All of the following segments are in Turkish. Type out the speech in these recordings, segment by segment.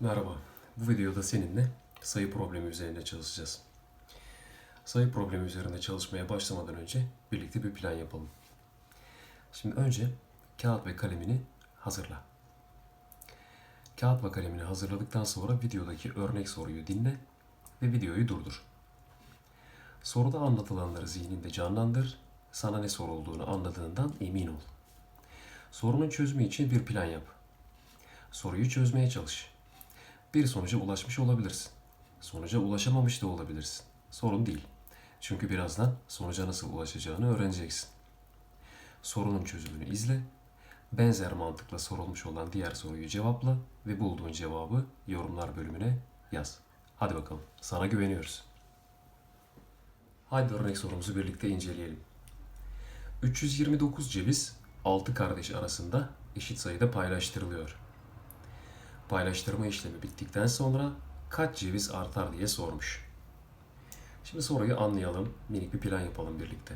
Merhaba. Bu videoda seninle sayı problemi üzerinde çalışacağız. Sayı problemi üzerinde çalışmaya başlamadan önce birlikte bir plan yapalım. Şimdi önce kağıt ve kalemini hazırla. Kağıt ve kalemini hazırladıktan sonra videodaki örnek soruyu dinle ve videoyu durdur. Soruda anlatılanları zihninde canlandır, sana ne sorulduğunu anladığından emin ol. Sorunun çözümü için bir plan yap. Soruyu çözmeye çalış. Bir sonuca ulaşmış olabilirsin. Sonuca ulaşamamış da olabilirsin. Sorun değil. Çünkü birazdan sonuca nasıl ulaşacağını öğreneceksin. Sorunun çözümünü izle. Benzer mantıkla sorulmuş olan diğer soruyu cevapla ve bulduğun cevabı yorumlar bölümüne yaz. Hadi bakalım. Sana güveniyoruz. Hadi örnek sorumuzu birlikte inceleyelim. 329 ceviz 6 kardeş arasında eşit sayıda paylaştırılıyor. Paylaştırma işlemi bittikten sonra kaç ceviz artar diye sormuş. Şimdi soruyu anlayalım, minik bir plan yapalım birlikte.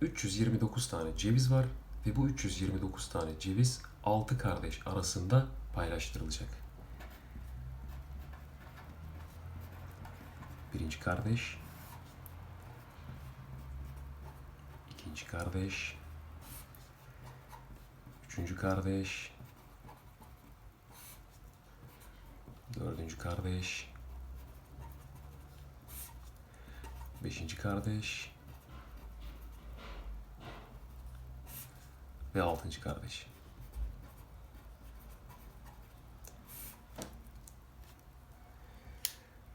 329 tane ceviz var ve bu 329 tane ceviz 6 kardeş arasında paylaştırılacak. Birinci kardeş, ikinci kardeş, üçüncü kardeş, dördüncü kardeş, beşinci kardeş ve altıncı kardeş.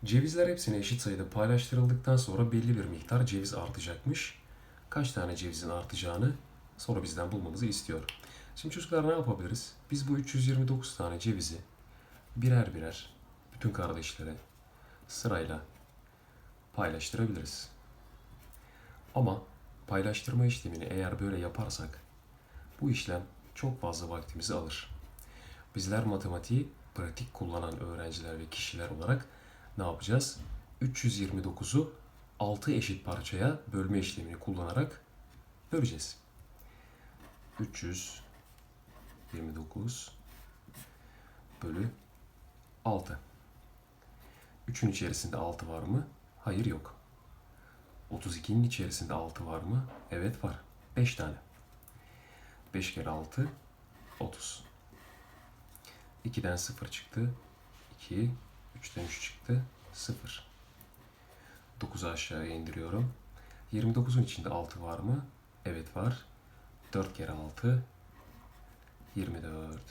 Cevizler hepsine eşit sayıda paylaştırıldıktan sonra belli bir miktar ceviz artacakmış. Kaç tane cevizin artacağını soru bizden bulmamızı istiyor. Şimdi çocuklar ne yapabiliriz? Biz bu 329 tane cevizi birer birer bütün kardeşlere sırayla paylaştırabiliriz. Ama paylaştırma işlemini eğer böyle yaparsak bu işlem çok fazla vaktimizi alır. Bizler matematiği pratik kullanan öğrenciler ve kişiler olarak ne yapacağız? 329'u 6 eşit parçaya bölme işlemini kullanarak böleceğiz. 329 bölü 6. 3'ün içerisinde 6 var mı? Hayır yok. 32'nin içerisinde 6 var mı? Evet var. 5 tane. 5 kere 6 30. 2'den 0 çıktı. 2. 3'ten 3 çıktı. 0. 9'u aşağıya indiriyorum. 29'un içinde 6 var mı? Evet var. 4 kere 6 24.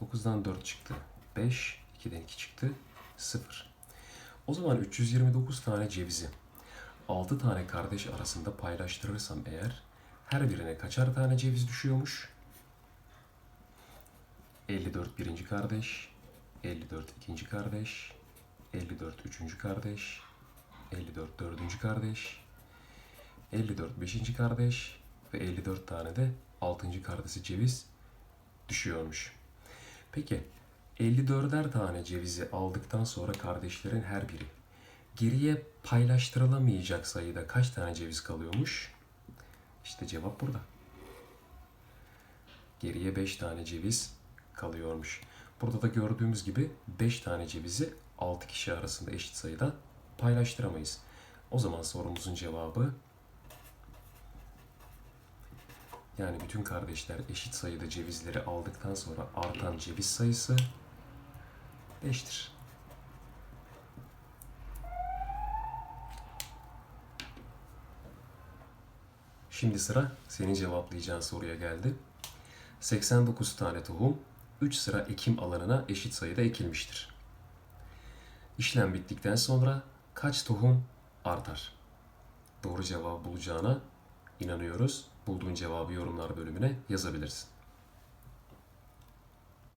9'dan 4 çıktı. 5. 2'den 2 çıktı. 0. O zaman 329 tane cevizi 6 tane kardeş arasında paylaştırırsam eğer her birine kaçar tane ceviz düşüyormuş? 54 birinci kardeş, 54 ikinci kardeş, 54 üçüncü kardeş, 54 dördüncü kardeş, 54 beşinci kardeş ve 54 tane de altıncı kardeşi ceviz düşüyormuş. Peki 54'er tane cevizi aldıktan sonra kardeşlerin her biri geriye paylaştırılamayacak sayıda kaç tane ceviz kalıyormuş? İşte cevap burada. Geriye 5 tane ceviz kalıyormuş. Burada da gördüğümüz gibi 5 tane cevizi 6 kişi arasında eşit sayıda paylaştıramayız. O zaman sorumuzun cevabı yani bütün kardeşler eşit sayıda cevizleri aldıktan sonra artan ceviz sayısı 5'tir. Şimdi sıra senin cevaplayacağın soruya geldi. 89 tane tohum 3 sıra ekim alanına eşit sayıda ekilmiştir. İşlem bittikten sonra kaç tohum artar? Doğru cevabı bulacağına inanıyoruz. Bulduğun cevabı yorumlar bölümüne yazabilirsin.